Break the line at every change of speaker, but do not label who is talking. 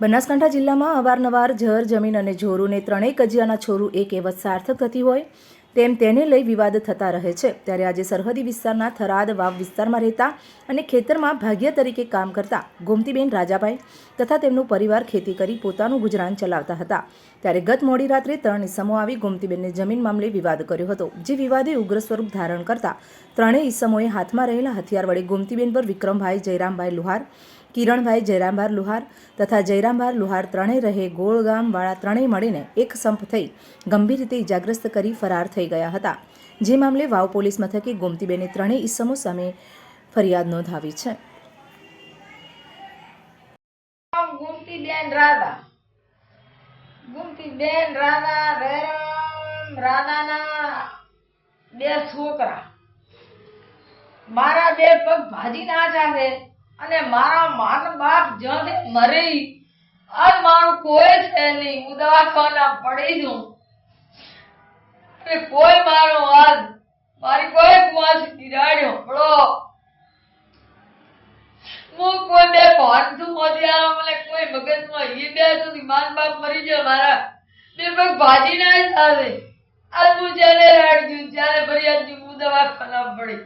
બનાસકાંઠા જિલ્લામાં અવારનવાર જર જમીન અને જોરુને ત્રણેય કજિયાના છોરું એક એવત સાર્થક થતી હોય. તેમ તેને લઈ વિવાદ થતા રહે છે. ત્યારે આજે સરહદી વિસ્તારના થરાદ વાવ વિસ્તારમાં રહેતા અને ખેતરમાં ભાગ્ય તરીકે કામ કરતા ગોમતીબેન રાજાભાઈ તથા તેમનો પરિવાર ખેતી કરી પોતાનું ગુજરાન ચલાવતા હતા. ત્યારે ગત મોડી રાત્રે ત્રણ ઈસમો આવી ગોમતીબેનને જમીન મામલે વિવાદ કર્યો હતો, જે વિવાદે ઉગ્ર સ્વરૂપ ધારણ કરતા ત્રણેય ઈસમોએ હાથમાં રહેલા હથિયાર વડે ગોમતીબેન પર વિક્રમભાઈ, જયરામભાઈ લુહાર, કિરણભાઈ જયરામભાર લુહાર તથા જયરામભાર લુહાર ત્રણેય રહે ગોળગામવાળા ત્રણેય મળીને એક સંપ થઈ ગંભીર રીતે ઇજાગ્રસ્ત કરી ફરાર થઈ ગયા હતા. જે મામલે વાવ પોલીસ મથકે ગોમતીબેને ત્રણેય ઇસમો સામે ફરિયાદ નોંધાવી છે.
છોકરા. મારા બે પગ ભાજી ના છે અને મારા માન બાપ જને મરી. અને મારું કોઈ છે નહીં. હું દવાખાના પડી છું. અને કોઈ મારો આજ મારી કોઈ કુવાસ બિરાડ્યો પડો હું કોઈ બે ભાનતું મોતી આ મને કોઈ મગજમાં એ બે સુધી માન બાપ મરી જાય મારા. બે પગ ભાજી ના ચાલે આ હું જ્યારે રાડ્યું જ્યારે ફરિયાદ હું દવાખાના પડી.